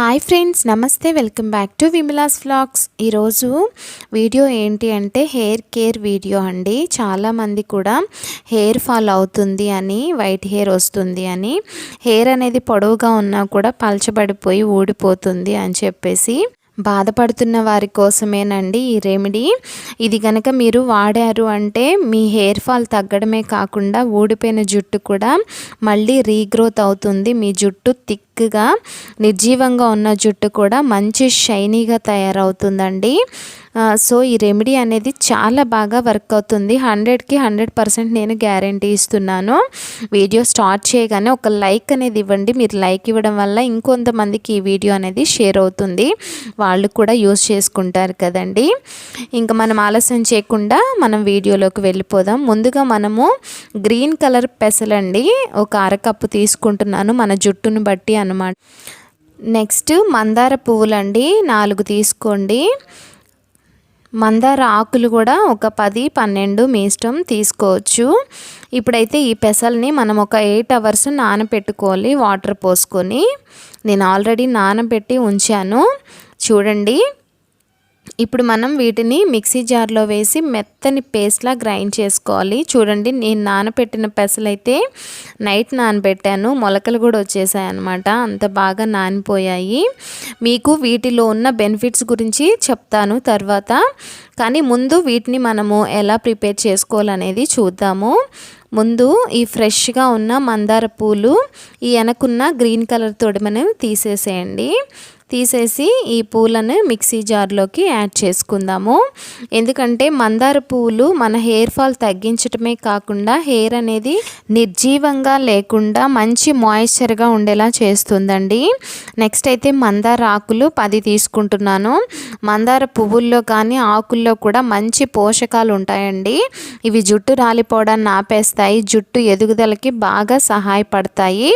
Hi friends నమస్తే welcome back to Vimala's vlogs ఈరోజు video ఏంటి అంటే హెయిర్ కేర్ వీడియో అండి. చాలామంది కూడా హెయిర్ ఫాల్ అవుతుంది అని వైట్ హెయిర్ వస్తుంది అని హెయిర్ అనేది పొడవుగా ఉన్నా కూడా పలచబడిపోయి ఊడిపోతుంది అని చెప్పేసి బాధపడుతున్న వారి కోసమేనండి ఈ రెమెడీ. ఇది కనుక మీరు వాడారు అంటే మీ హెయిర్ ఫాల్ తగ్గడమే కాకుండా ఊడిపోయిన జుట్టు కూడా మళ్ళీ రీగ్రోత్ అవుతుంది. మీ జుట్టు థిక్గా నిర్జీవంగా ఉన్న జుట్టు కూడా మంచి షైనీగా తయారవుతుందండి. సో ఈ రెమెడీ అనేది చాలా బాగా వర్క్ అవుతుంది. హండ్రెడ్కి హండ్రెడ్ పర్సెంట్ నేను గ్యారంటీ ఇస్తున్నాను. వీడియో స్టార్ట్ చేయగానే ఒక లైక్ అనేది ఇవ్వండి. మీరు లైక్ ఇవ్వడం వల్ల ఇంకొంతమందికి ఈ వీడియో అనేది షేర్ అవుతుంది. వాళ్ళు కూడా యూస్ చేసుకుంటారు కదండి. ఇంకా మనం ఆలస్యం చేయకుండా మనం వీడియోలోకి వెళ్ళిపోదాం. ముందుగా మనము గ్రీన్ కలర్ పెసలండి ఒక అరకప్పు తీసుకుంటున్నాను. మన జుట్టును బట్టి అనమాట నెక్స్ట్ మందార పువ్వులండి. నాలుగు తీసుకోండి. మందార ఆకులు కూడా ఒక పది పన్నెండు మీ ఇష్టం తీసుకోవచ్చు. ఇప్పుడైతే ఈ పెసల్ని మనం ఒక ఎయిట్ అవర్స్ నానబెట్టుకోవాలి వాటర్ పోసుకొని. నేను ఆల్రెడీ నానబెట్టి ఉంచాను. చూడండి. ఇప్పుడు మనం వీటిని మిక్సీ జార్లో వేసి మెత్తని పేస్ట్లా గ్రైండ్ చేసుకోవాలి. చూడండి నేను నానబెట్టిన పెసలైతే నైట్ నానబెట్టాను. మొలకలు కూడా వచ్చేసాయి అనమాట అంత బాగా నానిపోయాయి. మీకు వీటిలో ఉన్న బెనిఫిట్స్ గురించి చెప్తాను తర్వాత. కానీ ముందు వీటిని మనము ఎలా ప్రిపేర్ చేసుకోవాలనేది చూద్దాము. ముందు ఈ ఫ్రెష్గా ఉన్న మందార పూలు ఈ వెనకున్న గ్రీన్ కలర్ తొడిమను తీసేసేయండి. తీసేసి ఈ పూలను మిక్సీ జార్లోకి యాడ్ చేసుకుందాము. ఎందుకంటే మందార పూలు మన హెయిర్ ఫాల్ తగ్గించడమే కాకుండా హెయిర్ అనేది నిర్జీవంగా లేకుండా మంచి మాయిశ్చర్గా ఉండేలా చేస్తుందండి. నెక్స్ట్ అయితే మందార ఆకులు పది తీసుకుంటున్నాను. మందార పువ్వుల్లో కానీ ఆకుల్లో కూడా మంచి పోషకాలు ఉంటాయండి. ఇవి జుట్టు రాలిపోవడాన్ని ఆపేస్తాయి జుట్టు ఎదుగుదలకి బాగా సహాయపడతాయి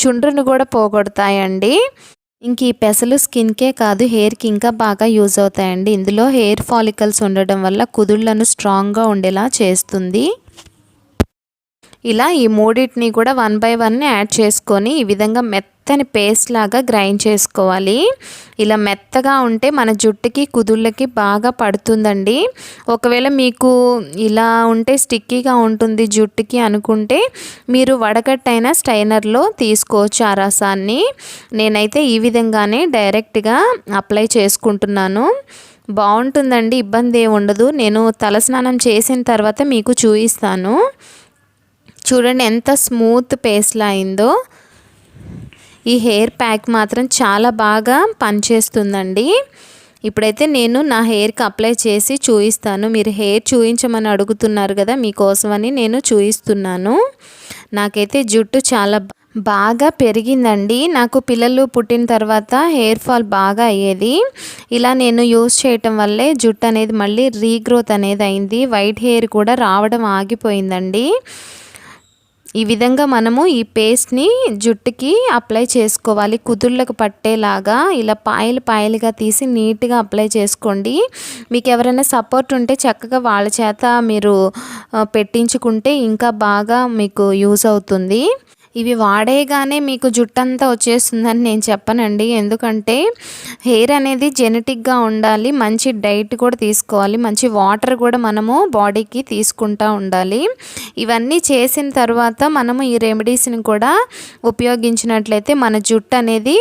చుండ్రును కూడా పోగొడతాయండి. ఇంక ఈ పెసలు స్కిన్కే కాదు హెయిర్కి ఇంకా బాగా యూజ్ అవుతాయండి. ఇందులో హెయిర్ ఫాలికల్స్ ఉండడం వల్ల కుదుళ్ళను స్ట్రాంగ్గా ఉండేలా చేస్తుంది. ఇలా ఈ మూడింటిని కూడా వన్ బై వన్ యాడ్ చేసుకొని ఈ విధంగా మెత్తని పేస్ట్ లాగా గ్రైండ్ చేసుకోవాలి. ఇలా మెత్తగా ఉంటే మన జుట్టుకి కుదుళ్ళకి బాగా పడుతుందండి. ఒకవేళ మీకు ఇలా ఉంటే స్టిక్కీగా ఉంటుంది జుట్టుకి అనుకుంటే మీరు వడగట్టైన స్టైనర్లో తీసుకోవచ్చు ఆ రసాన్ని. నేనైతే ఈ విధంగానే డైరెక్ట్గా అప్లై చేసుకుంటున్నాను. బాగుంటుందండి ఇబ్బంది ఏమి ఉండదు. నేను తలస్నానం చేసిన తర్వాత మీకు చూపిస్తాను. చూడండి ఎంత స్మూత్ పేస్ట్లా అయిందో. ఈ హెయిర్ ప్యాక్ మాత్రం చాలా బాగా పనిచేస్తుందండి. ఇప్పుడైతే నేను నా హెయిర్కి అప్లై చేసి చూపిస్తాను మీరు హెయిర్ చూపించమని అడుగుతున్నారు కదా మీకోసమని నేను చూపిస్తున్నాను నాకైతే జుట్టు చాలా బాగా పెరిగిందండి. నాకు పిల్లలు పుట్టిన తర్వాత హెయిర్ ఫాల్ బాగా అయ్యేది. ఇలా నేను యూస్ చేయటం వల్లే జుట్టు అనేది మళ్ళీ రీగ్రోత్ అనేది అయింది. వైట్ హెయిర్ కూడా రావడం ఆగిపోయిందండి. ఈ విధంగా మనము ఈ పేస్ట్ని జుట్టుకి అప్లై చేసుకోవాలి. కుదుళ్ళకు పట్టేలాగా ఇలా పాయలు పాయలుగా తీసి నీట్గా అప్లై చేసుకోండి. మీకు ఎవరైనా సపోర్ట్ ఉంటే చక్కగా వాళ్ళ చేత మీరు పెట్టించుకుంటే ఇంకా బాగా మీకు యూస్ అవుతుంది. ఇవి వాడేగానే మీకు జుట్టంతా వచ్చేస్తుందని నేను చెప్పనండి. ఎందుకంటే హెయిర్ అనేది జెనెటిక్గా ఉండాలి మంచి డైట్ కూడా తీసుకోవాలి మంచి వాటర్ కూడా మనము బాడీకి తీసుకుంటూ ఉండాలి. ఇవన్నీ చేసిన తర్వాత మనము ఈ రెమెడీస్ని కూడా ఉపయోగించినట్లయితే మన జుట్టు అనేది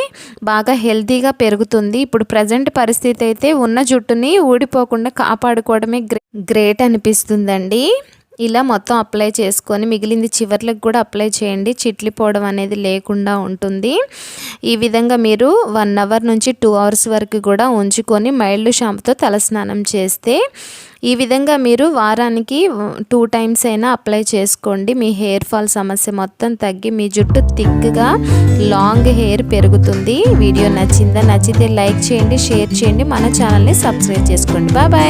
బాగా హెల్తీగా పెరుగుతుంది. ఇప్పుడు ప్రజెంట్ పరిస్థితి అయితే ఉన్న జుట్టుని ఊడిపోకుండా కాపాడుకోవడమే గ్రేట్ అనిపిస్తుందండి. ఇలా మొత్తం అప్లై చేసుకొని మిగిలింది చివర్లకు కూడా అప్లై చేయండి. చిట్లిపోవడం అనేది లేకుండా ఉంటుంది. ఈ విధంగా మీరు వన్ అవర్ నుంచి టూ అవర్స్ వరకు కూడా ఉంచుకొని మైల్డ్ షాంపుతో తలస్నానం చేస్తే ఈ విధంగా మీరు వారానికి టూ టైమ్స్ అయినా అప్లై చేసుకోండి. మీ హెయిర్ ఫాల్ సమస్య మొత్తం తగ్గి మీ జుట్టు థిక్గా లాంగ్ హెయిర్ పెరుగుతుంది. వీడియో నచ్చిందా? నచ్చితే లైక్ చేయండి షేర్ చేయండి. మన ఛానల్ని సబ్స్క్రైబ్ చేసుకోండి. బాయ్.